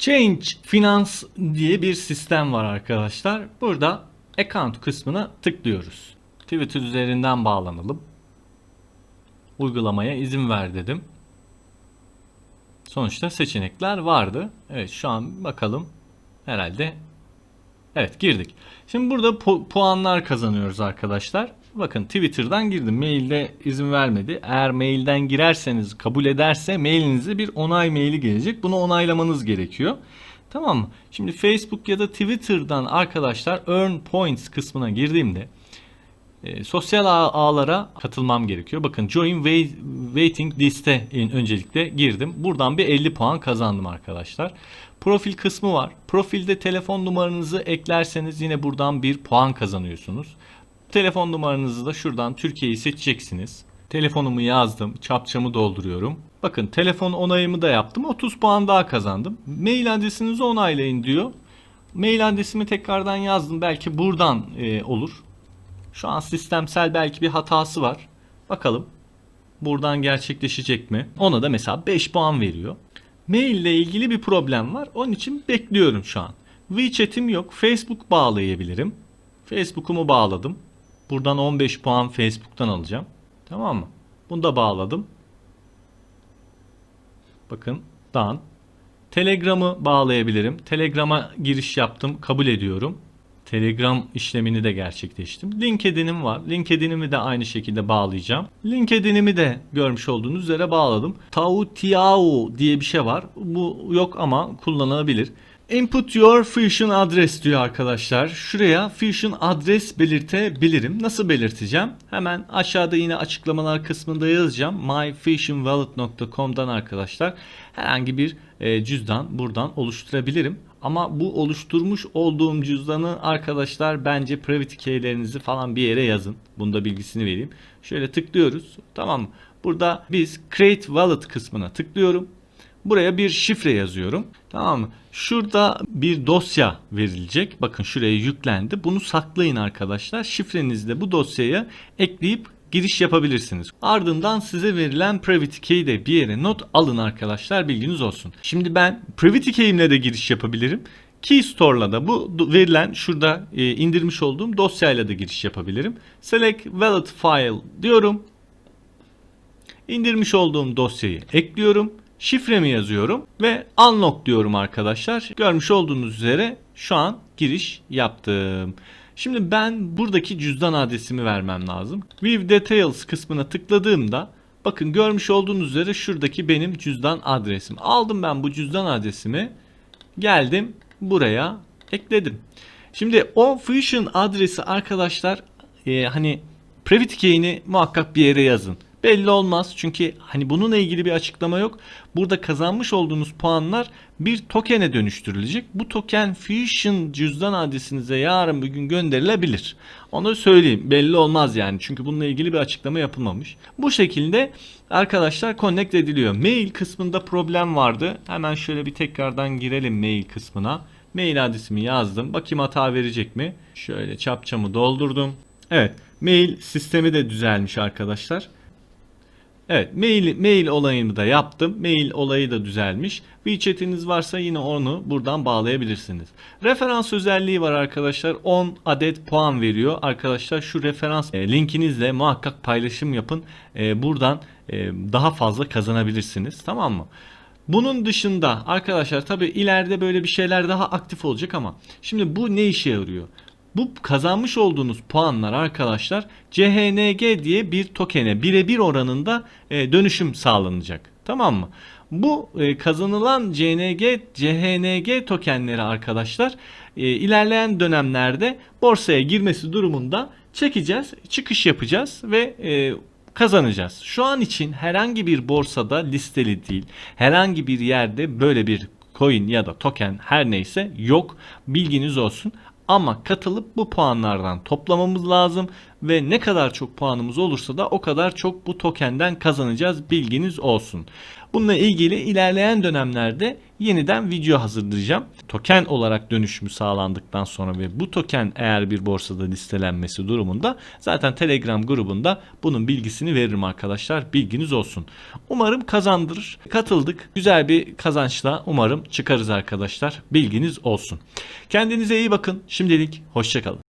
Change Finance diye bir sistem var arkadaşlar. Burada account kısmına tıklıyoruz. Twitter üzerinden bağlanalım. Uygulamaya izin ver dedim. Sonuçta seçenekler vardı. Evet şu an bakalım. Herhalde Evet girdik. Şimdi burada pu- puanlar kazanıyoruz arkadaşlar. Bakın Twitter'dan girdim. Mailde izin vermedi. Eğer mailden girerseniz kabul ederse mailinize bir onay maili gelecek. Bunu onaylamanız gerekiyor. Tamam mı? Şimdi Facebook ya da Twitter'dan arkadaşlar Earn Points kısmına girdiğimde e, sosyal ağ- ağlara katılmam gerekiyor. Bakın Join wait- Waiting List'e öncelikle girdim. Buradan bir 50 puan kazandım arkadaşlar. Profil kısmı var. Profilde telefon numaranızı eklerseniz yine buradan bir puan kazanıyorsunuz. Telefon numaranızı da şuradan Türkiye'yi seçeceksiniz. Telefonumu yazdım, çapçamı dolduruyorum. Bakın telefon onayımı da yaptım. 30 puan daha kazandım. Mail adresinizi onaylayın diyor. Mail adresimi tekrardan yazdım. Belki buradan e, olur. Şu an sistemsel belki bir hatası var. Bakalım buradan gerçekleşecek mi? Ona da mesela 5 puan veriyor. Mail ile ilgili bir problem var. Onun için bekliyorum şu an. WeChat'im yok. Facebook bağlayabilirim. Facebook'umu bağladım. Buradan 15 puan Facebook'tan alacağım. Tamam mı? Bunu da bağladım. Bakın done. Telegram'ı bağlayabilirim. Telegram'a giriş yaptım. Kabul ediyorum. Telegram işlemini de gerçekleştim. LinkedIn'im var. LinkedIn'imi de aynı şekilde bağlayacağım. LinkedIn'imi de görmüş olduğunuz üzere bağladım. Tautiao diye bir şey var. Bu yok ama kullanılabilir. Input your Fusion adres diyor arkadaşlar. Şuraya Fusion adres belirtebilirim. Nasıl belirteceğim? Hemen aşağıda yine açıklamalar kısmında yazacağım. myfusionwallet.com'dan arkadaşlar herhangi bir e, cüzdan buradan oluşturabilirim. Ama bu oluşturmuş olduğum cüzdanı arkadaşlar bence private keylerinizi falan bir yere yazın. Bunda bilgisini vereyim. Şöyle tıklıyoruz. Tamam? Burada biz create wallet kısmına tıklıyorum. Buraya bir şifre yazıyorum. Tamam mı? Şurada bir dosya verilecek. Bakın şuraya yüklendi. Bunu saklayın arkadaşlar. Şifrenizle bu dosyaya ekleyip giriş yapabilirsiniz. Ardından size verilen private key'i de bir yere not alın arkadaşlar bilginiz olsun. Şimdi ben private key'imle de giriş yapabilirim. Key Store'la da bu verilen şurada e, indirmiş olduğum dosyayla da giriş yapabilirim. Select Wallet File diyorum. İndirmiş olduğum dosyayı ekliyorum. Şifremi yazıyorum ve unlock diyorum arkadaşlar. Görmüş olduğunuz üzere şu an giriş yaptım. Şimdi ben buradaki cüzdan adresimi vermem lazım. View Details kısmına tıkladığımda bakın görmüş olduğunuz üzere şuradaki benim cüzdan adresim. Aldım ben bu cüzdan adresimi geldim buraya ekledim. Şimdi o Fusion adresi arkadaşlar e, hani private key'ini muhakkak bir yere yazın. Belli olmaz çünkü hani bununla ilgili bir açıklama yok. Burada kazanmış olduğunuz puanlar bir token'e dönüştürülecek. Bu token Fusion cüzdan adresinize yarın bir gün gönderilebilir. Onu söyleyeyim. Belli olmaz yani. Çünkü bununla ilgili bir açıklama yapılmamış. Bu şekilde arkadaşlar connect ediliyor. Mail kısmında problem vardı. Hemen şöyle bir tekrardan girelim mail kısmına. Mail adresimi yazdım. Bakayım hata verecek mi? Şöyle çapçamı doldurdum. Evet. Mail sistemi de düzelmiş arkadaşlar. Evet mail, mail olayını da yaptım. Mail olayı da düzelmiş. WeChat'iniz varsa yine onu buradan bağlayabilirsiniz. Referans özelliği var arkadaşlar. 10 adet puan veriyor. Arkadaşlar şu referans e, linkinizle muhakkak paylaşım yapın. E, buradan e, daha fazla kazanabilirsiniz. Tamam mı? Bunun dışında arkadaşlar tabi ileride böyle bir şeyler daha aktif olacak ama şimdi bu ne işe yarıyor? Bu kazanmış olduğunuz puanlar arkadaşlar CHNG diye bir tokene birebir oranında e, dönüşüm sağlanacak. Tamam mı? Bu e, kazanılan CNG, CHNG tokenleri arkadaşlar e, ilerleyen dönemlerde borsaya girmesi durumunda çekeceğiz, çıkış yapacağız ve e, kazanacağız. Şu an için herhangi bir borsada listeli değil. Herhangi bir yerde böyle bir coin ya da token her neyse yok. Bilginiz olsun. Ama katılıp bu puanlardan toplamamız lazım ve ne kadar çok puanımız olursa da o kadar çok bu tokenden kazanacağız bilginiz olsun. Bununla ilgili ilerleyen dönemlerde yeniden video hazırlayacağım. Token olarak dönüşümü sağlandıktan sonra ve bu token eğer bir borsada listelenmesi durumunda zaten Telegram grubunda bunun bilgisini veririm arkadaşlar. Bilginiz olsun. Umarım kazandırır. Katıldık. Güzel bir kazançla umarım çıkarız arkadaşlar. Bilginiz olsun. Kendinize iyi bakın. Şimdilik hoşçakalın.